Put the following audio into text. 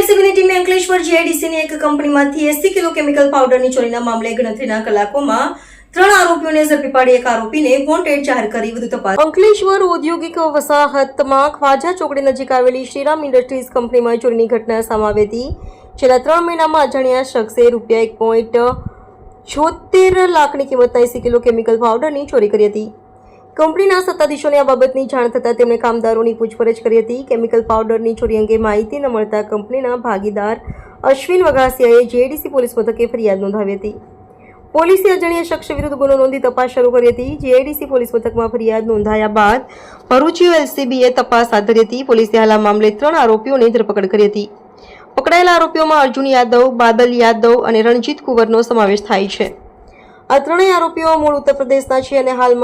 અંકલેશ્વર જીઆઈડીસીની એક કંપનીમાંથી એસી kilo chemical પાવડરની ચોરીના મામલે ગણતરીના કલાકોમાં ત્રણ આરોપીઓને ઝડપી પાડી એક આરોપીને વોન્ટેડ જાહેર કરી. વધુ તપાસ. અંકલેશ્વર ઔદ્યોગિક વસાહતમાં ખ્વાજા ચોકડી નજીક આવેલી શ્રીરામ ઇન્ડસ્ટ્રીઝ કંપનીમાં ચોરીની ઘટના સામે હતી. છેલ્લા ત્રણ મહિનામાં અજાણ્યા શખ્સે રૂપિયા એક પોઈન્ટ છોતેર લાખની કિંમતના એસી કિલો કેમિકલ પાવડરની ચોરી કરી હતી. કંપનીના સત્તાધીશોને આ બાબતની જાણ થતાં તેમણે કામદારોની પૂછપરછ કરી હતી. કેમિકલ પાવડરની ચોરી અંગે માહિતી ન મળતા કંપનીના ભાગીદાર અશ્વિન વઘાસિયાએ જેડીસી પોલીસ મથકે ફરિયાદ નોંધાવી હતી. પોલીસે અજાણ્યા શખ્સ વિરુદ્ધ ગુનો નોંધી તપાસ શરૂ કરી હતી. જેઆઈડીસી પોલીસ મથકમાં ફરિયાદ નોંધાયા બાદ ભરૂચીઓ એલસીબીએ તપાસ હાથ ધરી હતી. પોલીસે હાલ આ મામલે ત્રણ આરોપીઓની ધરપકડ કરી હતી. પકડાયેલા આરોપીઓમાં અર્જુન યાદવ, બાદલ યાદવ અને રણજીત કુંવરનો સમાવેશ થાય છે. આ ત્રણેય આરોપીઓ મૂળ ઉત્તર પ્રદેશના છે અને હાલમાં